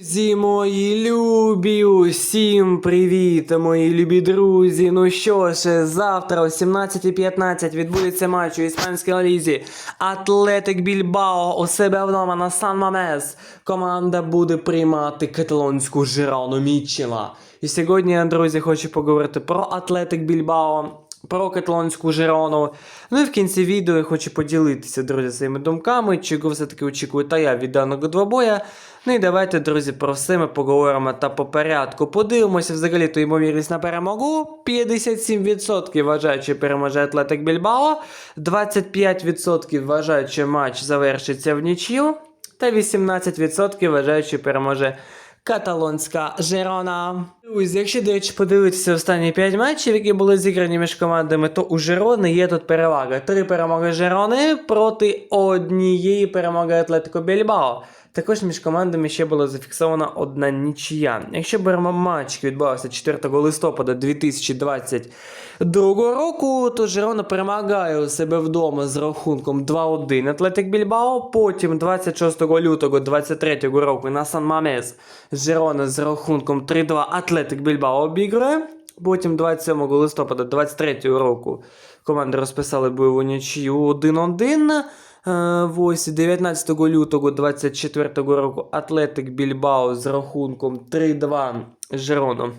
Друзі мої любі, усім привіт, мої любі друзі. Ну що ж, завтра о 17.15 відбудеться матч у іспанській лізі. Атлетик Більбао у себе вдома на Сан Мамес. Команда буде приймати каталонську Жирону Мітчела. І сьогодні, я, друзі, хочу поговорити про Атлетик Більбао. Про каталонську Жирону. Ну і в кінці відео я хочу поділитися, друзі, своїми думками, чого все-таки очікую та я від даного двобоя. Ну і давайте, друзі, про все ми поговоримо та по порядку. Подивимося взагалі ту ймовірність на перемогу. 57% вважають, що переможе Атлетик Більбао, 25% вважають, що матч завершиться в нічю, та 18% вважають, що переможе Каталонська Жерона. Друзі, якщо, до речі, подивитися останні 5 матчів, які були зіграні між командами, то у Жерони є тут перевага. Три перемоги Жерони проти однієї перемоги Атлетико Більбао. Також між командами ще була зафіксована одна нічия. Якщо беремо матч, відбувався 4 листопада 2022 року, то Жерона перемагає у себе вдома з рахунком 2-1 Атлетик Більбао. Потім 26 лютого 2023 року на Сан Мамес Жерона з рахунком 3-2 Атлетик Більбао обігрує. Потім 27 листопада 2023 року команди розписали бойову нічию 1-1. Е, Ось 19 лютого 24 року Атлетик Більбао з рахунком 3-2 Жерону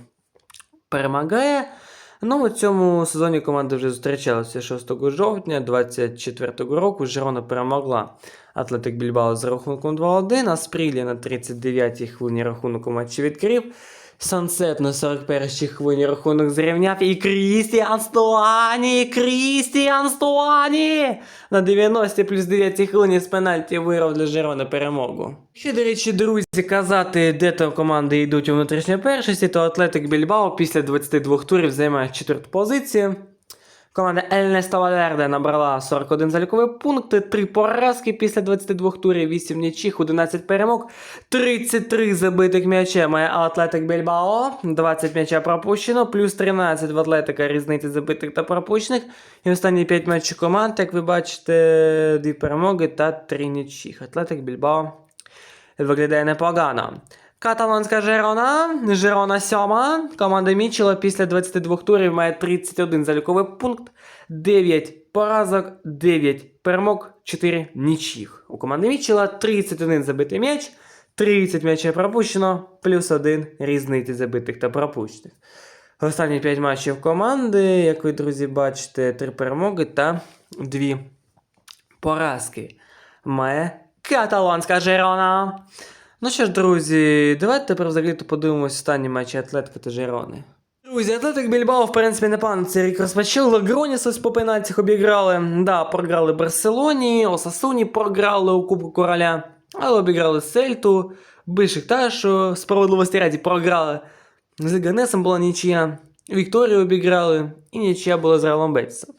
перемагає. Ну, у цьому сезоні команди вже зустрічалися 6 жовтня 24 року. Жерона перемогла Атлетик Більбао з рахунком 2-1, а Спрілі на 39-й хвилині рахунок у матчі відкрив. Сансет на 41-й хвилині рахунок зрівняв і Крістіан Стуані! Крістіан Стуані! На 90 плюс 9 хвилині з пенальті виграв для Жерона перемогу. Ще, до речі, друзі, казати, де то команди йдуть у внутрішній першості, то Атлетик Більбао після 22 турів займає четверту позицію. Команда Ельнесто Валерде набрала 41 залікові пункти, 3 поразки після 22 турів, 8 нічих, 11 перемог, 33 забитих м'яча має Атлетик Більбао, 20 м'яча пропущено, плюс 13 в Атлетика різниці забитих та пропущених. І останні 5 матчів команд, як ви бачите, 2 перемоги та 3 нічих. Атлетик Більбао виглядає непогано. Каталонська Жерона, Жерона сьома. Команда Мічела після 22 турів має 31 заліковий пункт, 9 поразок, 9 перемог, 4 нічих. У команди Мічела 31 забитий м'яч, 30 м'ячів пропущено, плюс 1 різниці забитих та пропущених. Останні 5 матчів команди, як ви, друзі, бачите, 3 перемоги та 2 поразки. Має каталонська Жерона. Ну що ж, друзі, давайте тепер взагалі подивимось останні матчі Атлетика та Жерони. Друзі, Атлетик Більбао, в принципі, непогано цей рік розпочав. Лагроніс ось по пенальтях обіграли. Да, програли Барселоні, Осасуні програли у Кубку Короля, але обіграли Сельту, Бишикташу, справедливості раді програли. З Ганесом була нічия, Вікторію обіграли, і нічия була з Реалом Бетісом.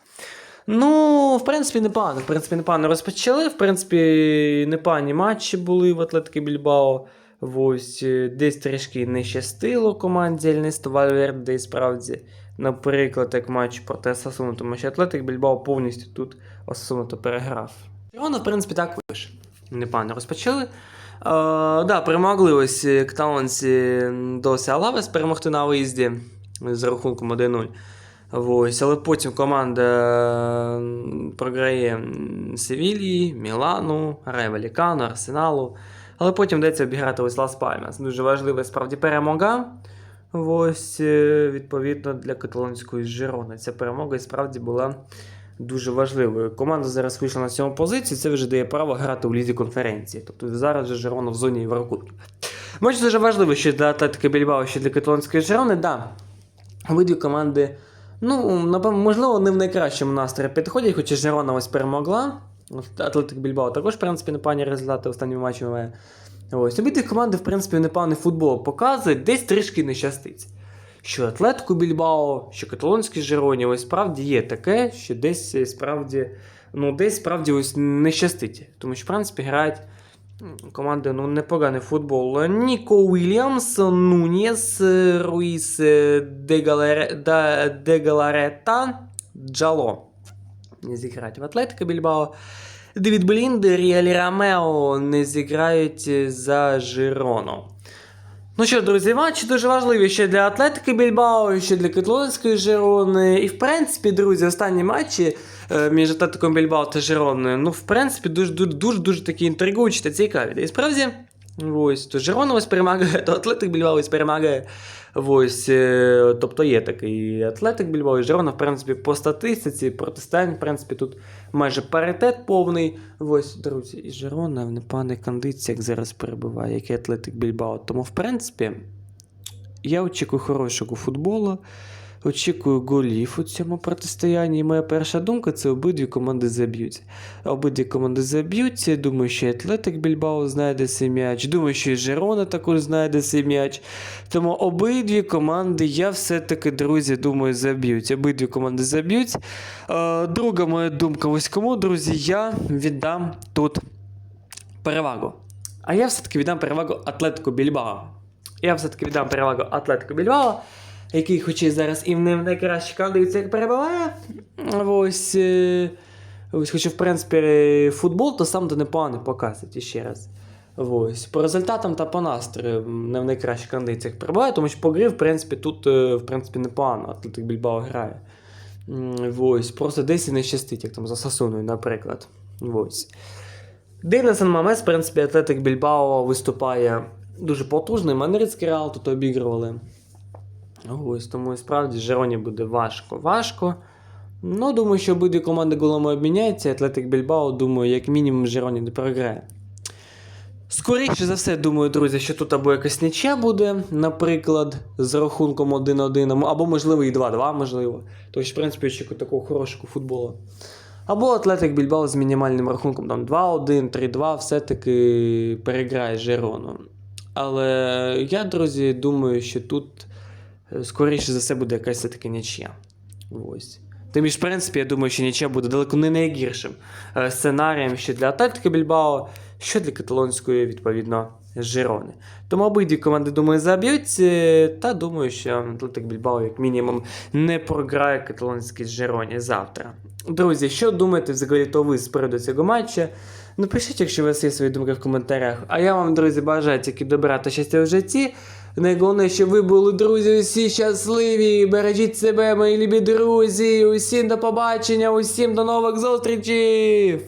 Ну, в принципі, непогано. В принципі, непогано розпочали. В принципі, непогані матчі були в Атлетики Більбао. Ось е, десь трішки не щастило команді Ельнесто Вальверде, справді. Наприклад, як матч проти Асасуну, тому що Атлетик Більбао повністю тут Асасуну переграв. І в принципі, так вийшло. Непогано розпочали. Е, да, перемогли ось е, каталонці досі Алавес перемогти на виїзді з рахунком 1-0. Ось, але потім команда програє Севілії, Мілану, Ревелікану, Арсеналу. Але потім йдеться обіграти ось Лас Пальмас. Дуже важлива справді перемога. Ось, е, відповідно, для каталонської Жирони. Ця перемога і справді була дуже важливою. Команда зараз вийшла на сьому позицію, це вже дає право грати у лізі конференції. Тобто зараз же Жирона в зоні Єврокубків. Матч дуже важливий ще для Атлетики Більбао, ще для каталонської Жирони. Да, обидві команди. Ну, можливо, не в найкращому настрої підходять, хоча Жерона ось перемогла. Атлетик Більбао також, в принципі, непогані результати останніми матчами має. Ось, обидві команди, в принципі, непоганий футбол показують, десь трішки не щастить. Що Атлетику Більбао, що каталонській Жероні, ось справді є таке, що десь е, справді, ну, десь справді ось не щастить. Тому що, в принципі, грають команди ну, непоганий футбол. Ніко Уільямс, Нуніс, Руїс Дегаларе- Дегаларета, Джало. Не зіграють в Атлетико Більбао. Девід Бліндер і Алі Ромео не зіграють за Жирону. Ну що, друзі, матчі дуже важливі ще для Атлетики Більбао, ще для Каталонської Жирони. І в принципі, друзі, останні матчі між Атлетиком Більбао та Жироною, ну, в принципі, дуже дуже дуже, дуже такі інтригуючі та цікаві. І справді, ось, то Жирона ось перемагає, то Атлетик Більбао ось перемагає. Ось, е, тобто є такий Атлетик Більбао і Жирона, в принципі, по статистиці, протистоянь, в принципі, тут майже паритет повний. Ось, друзі, і Жирона в непоганій кондиції, як зараз перебуває, як і Атлетик Більбао. Тому, в принципі, я очікую хорошого футболу, очікую голів у цьому протистоянні. І моя перша думка це обидві команди заб'ють. Обидві команди заб'ють. Думаю, що Атлетик Більбао знайде свій м'яч. Думаю, що і Жерона також знайде свій м'яч. Тому обидві команди, я все-таки, друзі, думаю, заб'ють. Обидві команди заб'ють. Е, друга моя думка, ось кому, друзі, я віддам тут перевагу. А я все-таки віддам перевагу Атлетику Більбао. Я все-таки віддам перевагу Атлетику Більбао, який, хоч і зараз і не в найкращій кондиції перебуває. Ось, е, ось, хоча, в принципі, футбол то сам то непоганий показують іще раз. Ось. По результатам та по настрою не в найкращих кондиціях перебуває, тому що по грі, в принципі, тут е, в принципі, непогано Атлетик Більбао грає. Ось. Просто десь і не щастить, як там за Сасуною, наприклад. Ось. Дивно Мамес, в принципі, Атлетик Більбао виступає дуже потужно, і Мадридський Реал тут обігрували. Ось, тому і справді Жероні буде важко. Важко. Ну, думаю, що обидві команди голами обміняються. Атлетик Більбао, думаю, як мінімум Жероні не програє. Скоріше за все, думаю, друзі, що тут або якась нічя буде, наприклад, з рахунком 1-1, або, можливо, і 2-2, можливо. Тож, в принципі, очікую такого хорошого футболу. Або Атлетик Більбао з мінімальним рахунком там 2-1, 3-2, все-таки переграє Жерону. Але я, друзі, думаю, що тут скоріше за все буде якась все-таки нічия. Ось. Тим більш, в принципі, я думаю, що нічия буде далеко не найгіршим е, сценарієм що для Атлетики Більбао, що для каталонської, відповідно, Жирони. Тому обидві команди, думаю, заб'ють. е, Та думаю, що Атлетик Більбао, як мінімум, не програє каталонській Жироні завтра. Друзі, що думаєте взагалі то ви з приводу цього матча? Напишіть, якщо у вас є свої думки в коментарях. А я вам, друзі, бажаю тільки добра та щастя в житті. Найголовніше, щоб ви були, друзі, усі щасливі. Бережіть себе, мої любі друзі. Усім до побачення, усім до нових зустрічей!